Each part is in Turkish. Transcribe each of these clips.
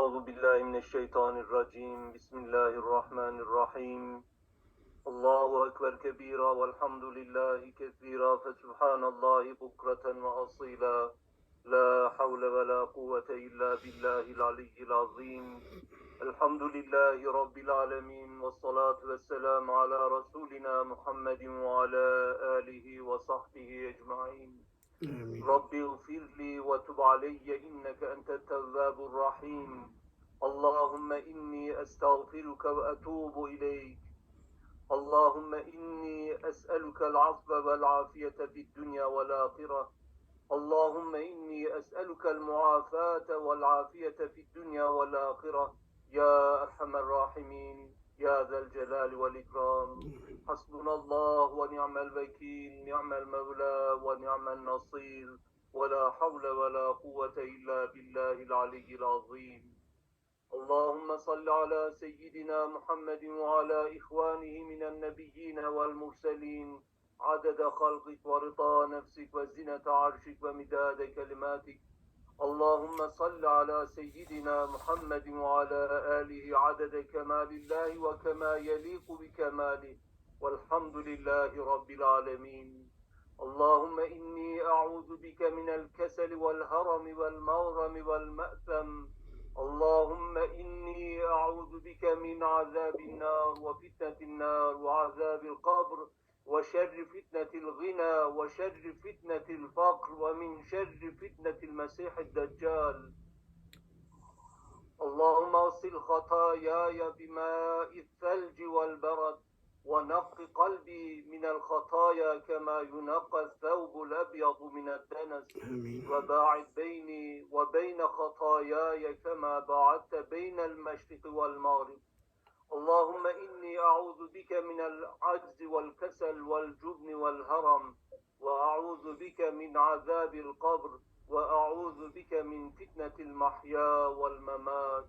أعوذ بالله من الشيطان الرجيم. بسم الله الرحمن الرحيم. الله أكبر كبيرا والحمد لله كثيرا فسبحان الله بكرة وأصيلا. لا حول ولا قوة إلا بالله العلي العظيم. الحمد لله رب العالمين والصلاة والسلام على رسولنا محمد وعلى آله وصحبه أجمعين. Amin. رب اغفر لي وتب علي إنك أنت التواب الرحيم. اللهم إني أستغفرك وأتوب إليك. اللهم إني أسألك العفو والعافية في الدنيا والآخرة. اللهم إني أسألك المعافاة والعافية في الدنيا والآخرة. يا أرحم الراحمين. يا ذا الجلال والإكرام. حسبنا الله ونعم الوكيل نعم المولى ونعم النصير. ولا حول ولا قوة إلا بالله العلي العظيم. اللهم صل على سيدنا محمد وعلى إخوانه من النبيين والمرسلين. عدد خلقك ورضا نفسك وزنة عرشك ومداد كلماتك. اللهم صل على سيدنا محمد وعلى آله عدد كمال الله وكما يليق بكماله. والحمد لله رب العالمين. اللهم إني أعوذ بك من الكسل والهرم والمغرم والمأثم. اللهم إني أعوذ بك من عذاب النار وفتنة النار وعذاب القبر. وشر فتنة الغنى وشر فتنة الفقر ومن شر فتنة المسيح الدجال. اللهم اغسل خطاياي بماء الثلج والبرد ونق قلبي من الخطايا كما ينقى الثوب الأبيض من الدنس. وباعد بيني وبين خطاياي كما باعدت بين المشرق والمغرب. اللهم إني أعوذ بك من العجز والكسل والجبن والهرم وأعوذ بك من عذاب القبر وأعوذ بك من فتنة المحيا والممات.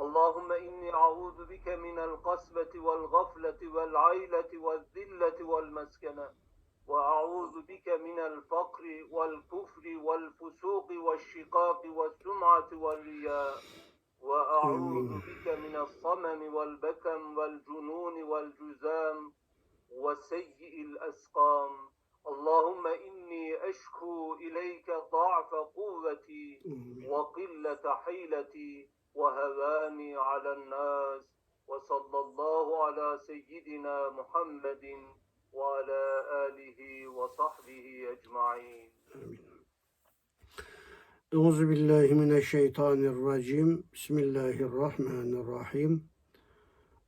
اللهم إني أعوذ بك من القسوة والغفلة والعيلة والذلة والمسكنة وأعوذ بك من الفقر والكفر والفسوق والشقاق والسمعة والرياء. وأعوذ آمين. بك من الصمم والبكم والجنون والجزام وسيء الأسقام اللهم إني أشكو إليك ضعف قوتي. وقلة حيلتي وهواني على الناس وصلى الله على سيدنا محمد وعلى آله وصحبه أجمعين Amin. Euzu billahi mineşşeytanirracim. Bismillahirrahmanirrahim.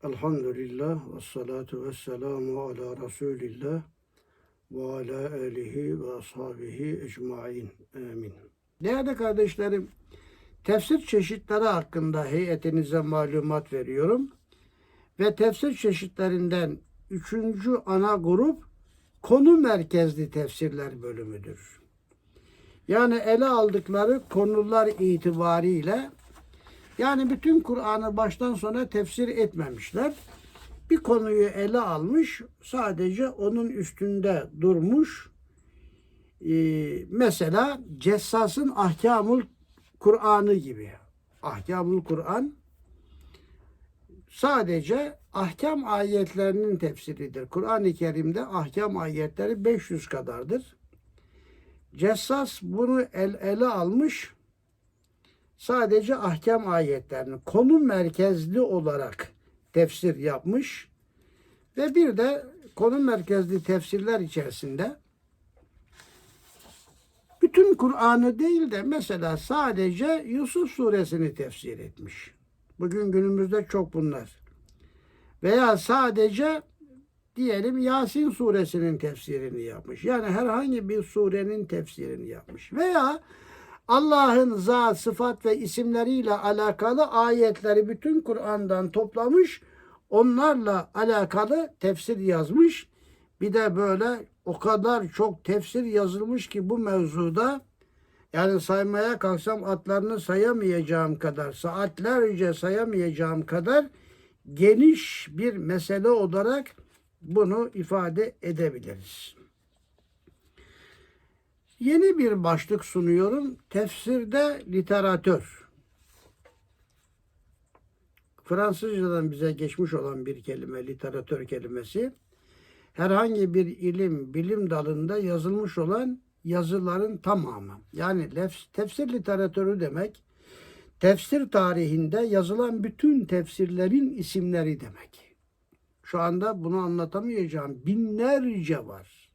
Elhamdülillah ve salatu ve selamu ala Resulillah ve ala alihi ve ashabihi ecmain. Amin. Değerli kardeşlerim, tefsir çeşitleri hakkında heyetinize malumat veriyorum. Ve tefsir çeşitlerinden üçüncü ana grup konu merkezli tefsirler bölümüdür. Yani ele aldıkları konular itibariyle yani bütün Kur'an'ı baştan sona tefsir etmemişler. Bir konuyu ele almış, sadece onun üstünde durmuş. Ee, mesela Cessas'ın Ahkamul Kur'an'ı gibi. Ahkamul Kur'an sadece ahkam ayetlerinin tefsiridir. Kur'an-ı Kerim'de ahkam ayetleri 500 kadardır. Cessas bunu el, ele almış. Sadece ahkam ayetlerini konu merkezli olarak tefsir yapmış. Ve bir de konu merkezli tefsirler içerisinde bütün Kur'an'ı değil de mesela sadece Yusuf suresini tefsir etmiş. Bugün günümüzde çok bunlar. Veya sadece diyelim Yasin suresinin tefsirini yapmış. Yani herhangi bir surenin tefsirini yapmış. Veya Allah'ın zat, sıfat ve isimleriyle alakalı ayetleri bütün Kur'an'dan toplamış. Onlarla alakalı tefsir yazmış. Bir de böyle o kadar çok tefsir yazılmış ki bu mevzuda yani saymaya kalksam atlarını sayamayacağım kadar, saatlerce sayamayacağım kadar geniş bir mesele olarak bunu ifade edebiliriz. Yeni bir başlık sunuyorum. Tefsirde literatör. Fransızcadan bize geçmiş olan bir kelime, literatür kelimesi. Herhangi bir ilim, bilim dalında yazılmış olan yazıların tamamı. Yani tefsir literatürü demek, tefsir tarihinde yazılan bütün tefsirlerin isimleri demek. Şu anda bunu anlatamayacağım. Binlerce var.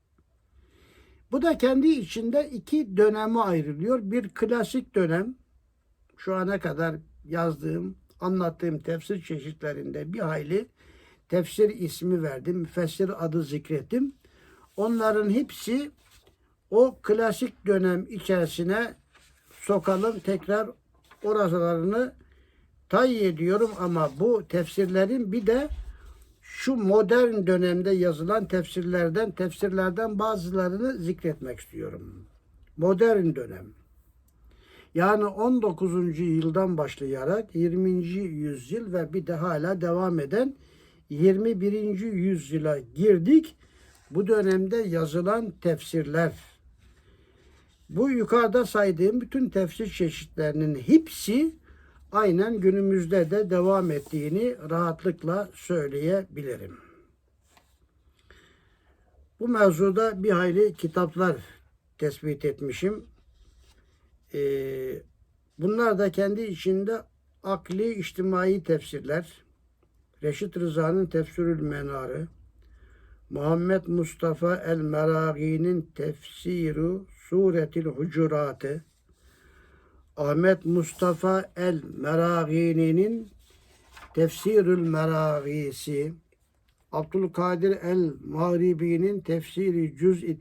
Bu da kendi içinde iki döneme ayrılıyor. Bir klasik dönem, şu ana kadar yazdığım, anlattığım tefsir çeşitlerinde bir hayli tefsir ismi verdim, müfessir adı zikrettim. Onların hepsi o klasik dönem içerisine sokalım tekrar oralarını tayin ediyorum ama bu tefsirlerin bir de şu modern dönemde yazılan tefsirlerden tefsirlerden bazılarını zikretmek istiyorum. Modern dönem. Yani 19. yıldan başlayarak 20. yüzyıl ve bir de hala devam eden 21. yüzyıla girdik. Bu dönemde yazılan tefsirler. Bu yukarıda saydığım bütün tefsir çeşitlerinin hepsi aynen günümüzde de devam ettiğini rahatlıkla söyleyebilirim. Bu mevzuda bir hayli kitaplar tespit etmişim. Ee, bunlar da kendi içinde akli içtimai tefsirler, Reşit Rıza'nın Tefsirül Menarı, Muhammed Mustafa el-Meragi'nin Tefsiru Suretil Hucuratı, Ahmet Mustafa el-Meragi'nin Tefsirül Meragisi, Abdülkadir el-Mağribi'nin Tefsiri Cüz-i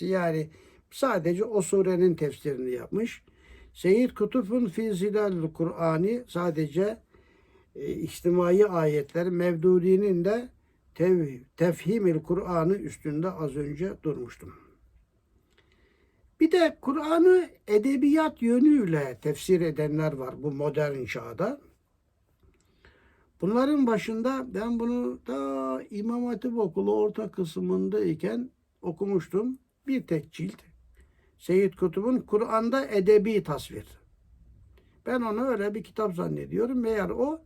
yani sadece o surenin tefsirini yapmış. Seyyid Kutup'un Fi Zilal Kur'an'ı sadece e, içtimai ayetler, Mevdudi'nin de tev, Tefhimil Kur'an'ı üstünde az önce durmuştum. Bir de Kur'an'ı edebiyat yönüyle tefsir edenler var bu modern çağda. Bunların başında ben bunu da İmam Hatip Okulu orta kısmındayken okumuştum. Bir tek cilt. Seyyid Kutub'un Kur'an'da edebi tasvir. Ben onu öyle bir kitap zannediyorum. Meğer o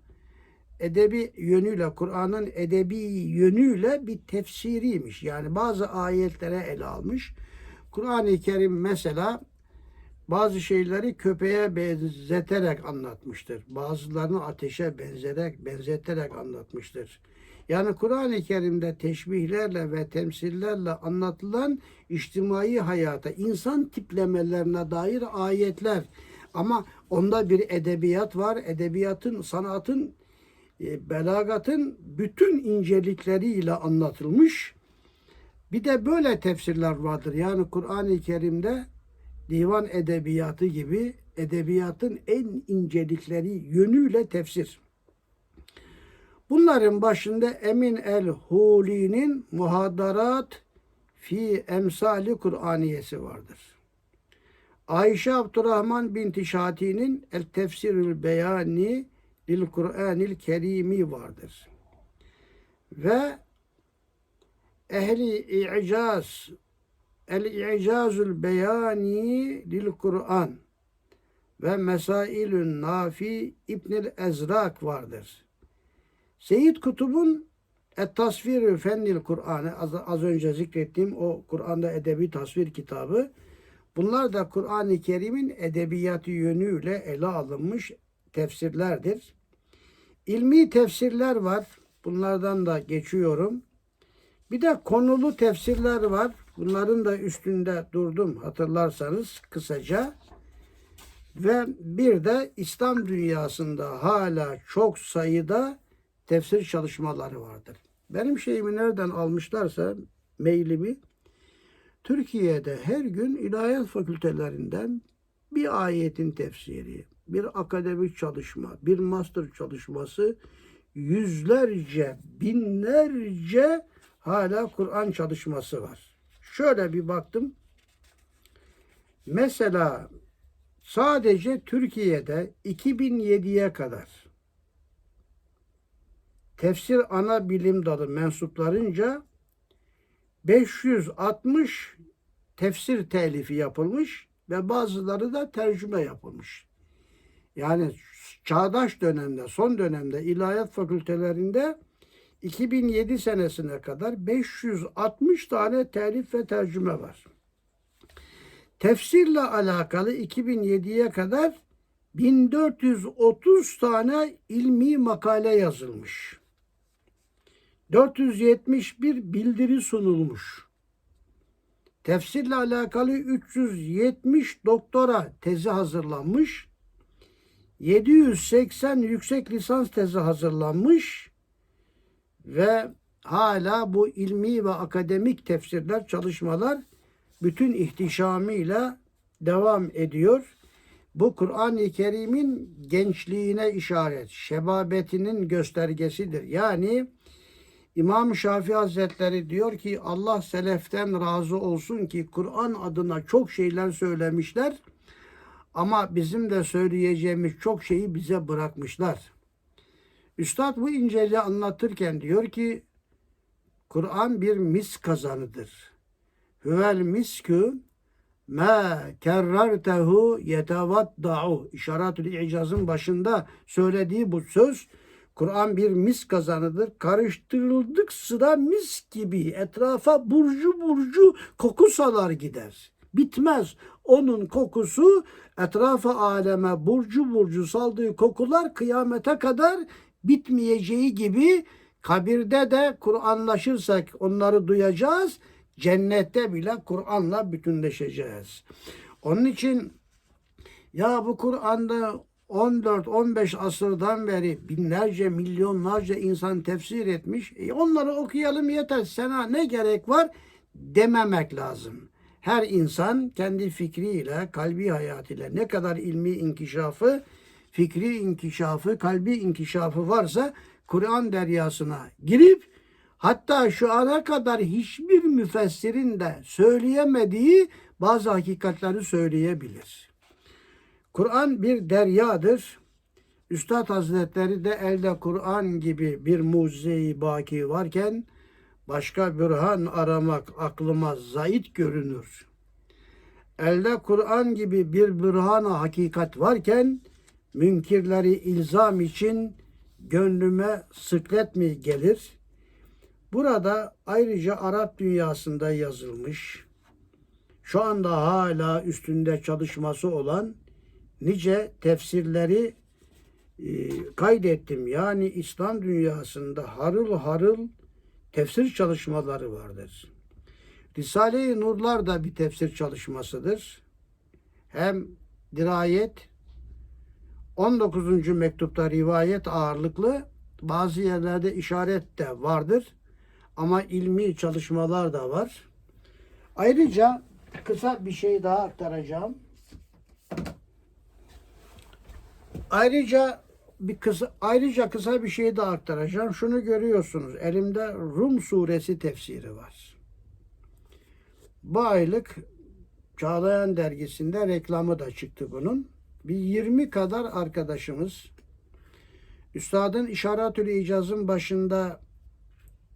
edebi yönüyle, Kur'an'ın edebi yönüyle bir tefsiriymiş. Yani bazı ayetlere ele almış. Kur'an-ı Kerim mesela bazı şeyleri köpeğe benzeterek anlatmıştır. Bazılarını ateşe benzerek, benzeterek anlatmıştır. Yani Kur'an-ı Kerim'de teşbihlerle ve temsillerle anlatılan içtimai hayata, insan tiplemelerine dair ayetler. Ama onda bir edebiyat var. Edebiyatın, sanatın, e, belagatın bütün incelikleriyle anlatılmış. Bir de böyle tefsirler vardır. Yani Kur'an-ı Kerim'de divan edebiyatı gibi edebiyatın en incelikleri yönüyle tefsir. Bunların başında Emin el-Huli'nin Muhadarat fi Emsali Kur'aniyesi vardır. Ayşe Abdurrahman binti Şati'nin El Tefsirül Beyani Lil Kur'anil Kerimi vardır. Ve Ehli İcaz El-İcazül Beyani Lil Kur'an ve Mesailün Nafi İbnül Ezrak vardır. Seyyid Kutub'un Et Tasvirü Fennil Kur'an'ı az, az önce zikrettiğim o Kur'an'da edebi tasvir kitabı bunlar da Kur'an-ı Kerim'in edebiyatı yönüyle ele alınmış tefsirlerdir. İlmi tefsirler var. Bunlardan da geçiyorum. Bir de konulu tefsirler var. Bunların da üstünde durdum hatırlarsanız kısaca. Ve bir de İslam dünyasında hala çok sayıda tefsir çalışmaları vardır. Benim şeyimi nereden almışlarsa mailimi Türkiye'de her gün ilahiyat fakültelerinden bir ayetin tefsiri, bir akademik çalışma, bir master çalışması, yüzlerce, binlerce hala Kur'an çalışması var. Şöyle bir baktım. Mesela sadece Türkiye'de 2007'ye kadar tefsir ana bilim dalı mensuplarınca 560 tefsir telifi yapılmış ve bazıları da tercüme yapılmış. Yani çağdaş dönemde, son dönemde ilahiyat fakültelerinde 2007 senesine kadar 560 tane telif ve tercüme var. Tefsirle alakalı 2007'ye kadar 1430 tane ilmi makale yazılmış. 471 bildiri sunulmuş. Tefsirle alakalı 370 doktora tezi hazırlanmış. 780 yüksek lisans tezi hazırlanmış ve hala bu ilmi ve akademik tefsirler çalışmalar bütün ihtişamıyla devam ediyor. Bu Kur'an-ı Kerim'in gençliğine işaret, şebabetinin göstergesidir. Yani İmam Şafii Hazretleri diyor ki Allah seleften razı olsun ki Kur'an adına çok şeyler söylemişler ama bizim de söyleyeceğimiz çok şeyi bize bırakmışlar. Üstad bu inceliği anlatırken diyor ki Kur'an bir mis kazanıdır. Hüvel miskü ma kerrertehu yetevadda'u. İşaretül İcaz'ın başında söylediği bu söz Kur'an bir mis kazanıdır. Karıştırıldık sıra mis gibi etrafa burcu burcu koku salar gider. Bitmez. Onun kokusu etrafa aleme burcu burcu saldığı kokular kıyamete kadar bitmeyeceği gibi kabirde de Kur'anlaşırsak onları duyacağız. Cennette bile Kur'an'la bütünleşeceğiz. Onun için ya bu Kur'an'da 14-15 asırdan beri binlerce, milyonlarca insan tefsir etmiş. E onları okuyalım yeter. Sana ne gerek var dememek lazım. Her insan kendi fikriyle, kalbi hayatıyla ne kadar ilmi inkişafı, fikri inkişafı, kalbi inkişafı varsa Kur'an deryasına girip hatta şu ana kadar hiçbir müfessirin de söyleyemediği bazı hakikatleri söyleyebilir. Kur'an bir deryadır. Üstad Hazretleri de elde Kur'an gibi bir mucize-i baki varken başka bürhan aramak aklıma zayit görünür. Elde Kur'an gibi bir bürhana hakikat varken münkirleri ilzam için gönlüme sıklet mi gelir? Burada ayrıca Arap dünyasında yazılmış, şu anda hala üstünde çalışması olan nice tefsirleri e, kaydettim. Yani İslam dünyasında harıl harıl tefsir çalışmaları vardır. Risale-i Nurlar da bir tefsir çalışmasıdır. Hem dirayet 19. mektupta rivayet ağırlıklı bazı yerlerde işaret de vardır. Ama ilmi çalışmalar da var. Ayrıca kısa bir şey daha aktaracağım. Ayrıca bir kısa ayrıca kısa bir şey daha aktaracağım. Şunu görüyorsunuz. Elimde Rum suresi tefsiri var. Bu aylık Çağlayan dergisinde reklamı da çıktı bunun. Bir 20 kadar arkadaşımız Üstadın İşaretül İcaz'ın başında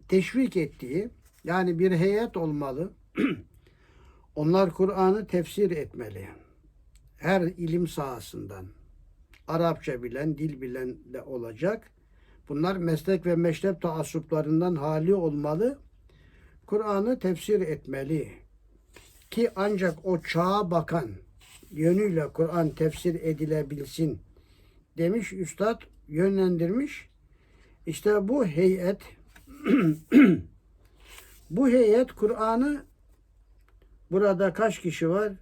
teşvik ettiği yani bir heyet olmalı. Onlar Kur'an'ı tefsir etmeli. Her ilim sahasından. Arapça bilen, dil bilen de olacak. Bunlar meslek ve meşrep taassuplarından hali olmalı. Kur'an'ı tefsir etmeli. Ki ancak o çağa bakan yönüyle Kur'an tefsir edilebilsin demiş üstad yönlendirmiş. İşte bu heyet bu heyet Kur'an'ı burada kaç kişi var?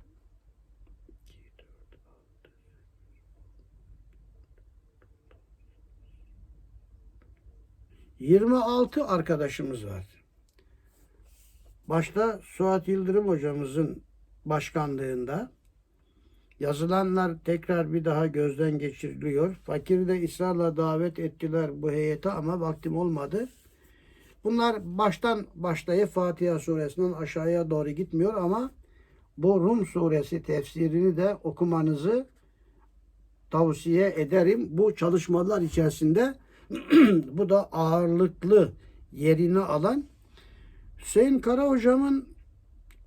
26 arkadaşımız var. Başta Suat Yıldırım hocamızın başkanlığında yazılanlar tekrar bir daha gözden geçiriliyor. Fakir de ısrarla davet ettiler bu heyete ama vaktim olmadı. Bunlar baştan başlayıp Fatiha suresinden aşağıya doğru gitmiyor ama bu Rum suresi tefsirini de okumanızı tavsiye ederim. Bu çalışmalar içerisinde bu da ağırlıklı yerini alan Hüseyin Kara hocamın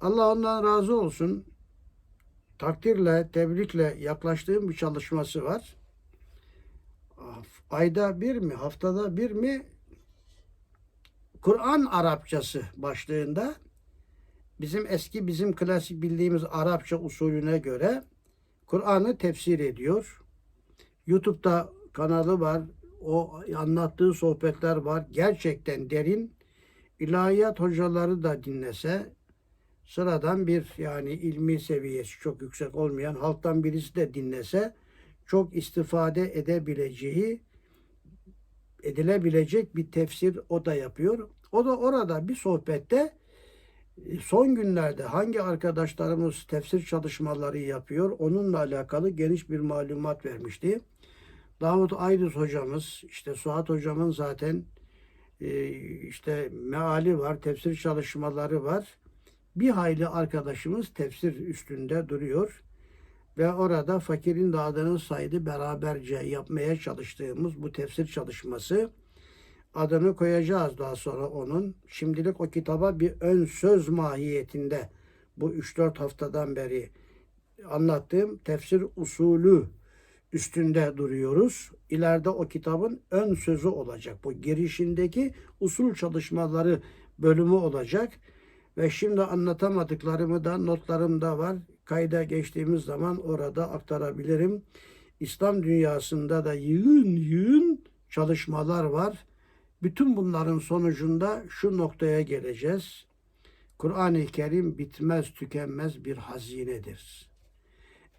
Allah ondan razı olsun takdirle, tebrikle yaklaştığım bir çalışması var. ayda bir mi, haftada bir mi Kur'an Arapçası başlığında bizim eski bizim klasik bildiğimiz Arapça usulüne göre Kur'an'ı tefsir ediyor. YouTube'da kanalı var. O anlattığı sohbetler var. Gerçekten derin. İlahiyat hocaları da dinlese sıradan bir yani ilmi seviyesi çok yüksek olmayan halktan birisi de dinlese çok istifade edebileceği edilebilecek bir tefsir o da yapıyor. O da orada bir sohbette e, son günlerde hangi arkadaşlarımız tefsir çalışmaları yapıyor onunla alakalı geniş bir malumat vermişti. Davut Aydız hocamız, işte Suat hocamın zaten e, işte meali var, tefsir çalışmaları var. Bir hayli arkadaşımız tefsir üstünde duruyor. Ve orada fakirin adını saydı beraberce yapmaya çalıştığımız bu tefsir çalışması adını koyacağız daha sonra onun. Şimdilik o kitaba bir ön söz mahiyetinde bu 3-4 haftadan beri anlattığım tefsir usulü üstünde duruyoruz. İleride o kitabın ön sözü olacak. Bu girişindeki usul çalışmaları bölümü olacak. Ve şimdi anlatamadıklarımı da notlarımda var. Kayda geçtiğimiz zaman orada aktarabilirim. İslam dünyasında da yığın yığın çalışmalar var. Bütün bunların sonucunda şu noktaya geleceğiz. Kur'an-ı Kerim bitmez tükenmez bir hazinedir.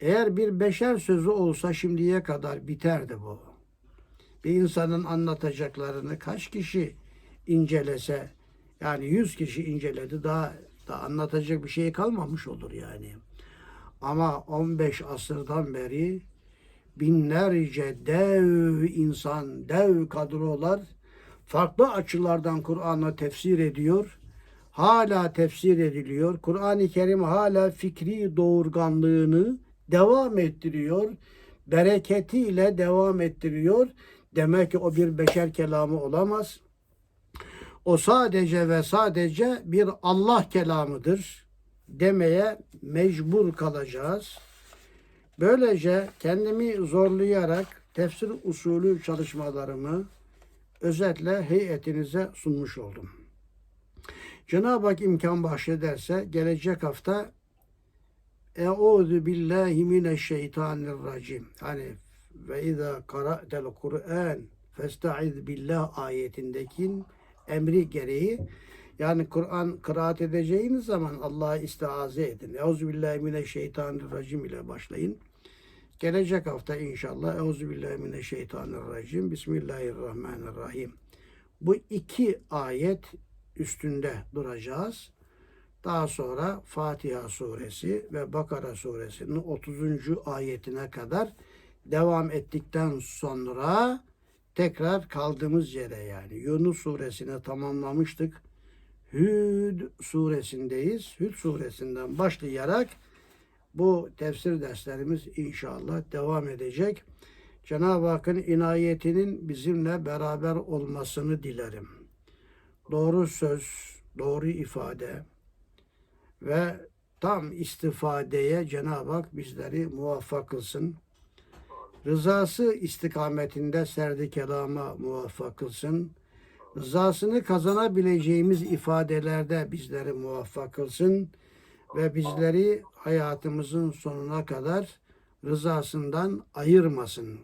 Eğer bir beşer sözü olsa şimdiye kadar biterdi bu. Bir insanın anlatacaklarını kaç kişi incelese, yani yüz kişi inceledi daha da anlatacak bir şey kalmamış olur yani. Ama 15 asırdan beri binlerce dev insan, dev kadrolar farklı açılardan Kur'an'ı tefsir ediyor. Hala tefsir ediliyor. Kur'an-ı Kerim hala fikri doğurganlığını devam ettiriyor. Bereketiyle devam ettiriyor. Demek ki o bir beşer kelamı olamaz. O sadece ve sadece bir Allah kelamıdır demeye mecbur kalacağız. Böylece kendimi zorlayarak tefsir usulü çalışmalarımı özetle heyetinize sunmuş oldum. Cenab-ı Hak imkan bahşederse gelecek hafta Euzu billahi mineşşeytanirracim. Hani ve izâ kara'tel Kur'an festaiz billah ayetindeki emri gereği yani Kur'an kıraat edeceğiniz zaman Allah'a istiaze edin. Euzubillahimineşşeytanirracim ile başlayın. Gelecek hafta inşallah Euzubillahimineşşeytanirracim. Bismillahirrahmanirrahim. Bu iki ayet üstünde duracağız. Daha sonra Fatiha suresi ve Bakara suresinin 30. ayetine kadar devam ettikten sonra tekrar kaldığımız yere yani Yunus suresini tamamlamıştık. Hüd suresindeyiz. Hüd suresinden başlayarak bu tefsir derslerimiz inşallah devam edecek. Cenab-ı Hakk'ın inayetinin bizimle beraber olmasını dilerim. Doğru söz, doğru ifade ve tam istifadeye Cenab-ı Hak bizleri muvaffak kılsın. Rızası istikametinde serdi kelama muvaffak kılsın rızasını kazanabileceğimiz ifadelerde bizleri muvaffak kılsın ve bizleri hayatımızın sonuna kadar rızasından ayırmasın.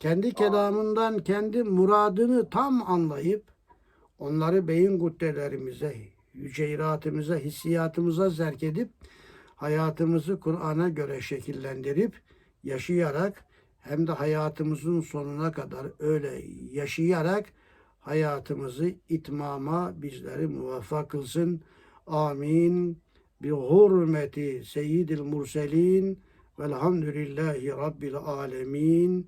Kendi kelamından kendi muradını tam anlayıp onları beyin guddelerimize, yüceyratımıza, hissiyatımıza zerk edip hayatımızı Kur'an'a göre şekillendirip yaşayarak hem de hayatımızın sonuna kadar öyle yaşayarak hayatımızı itmama bizleri muvaffak kılsın. Amin. Bi hurmeti seyyidil murselin velhamdülillahi rabbil alemin.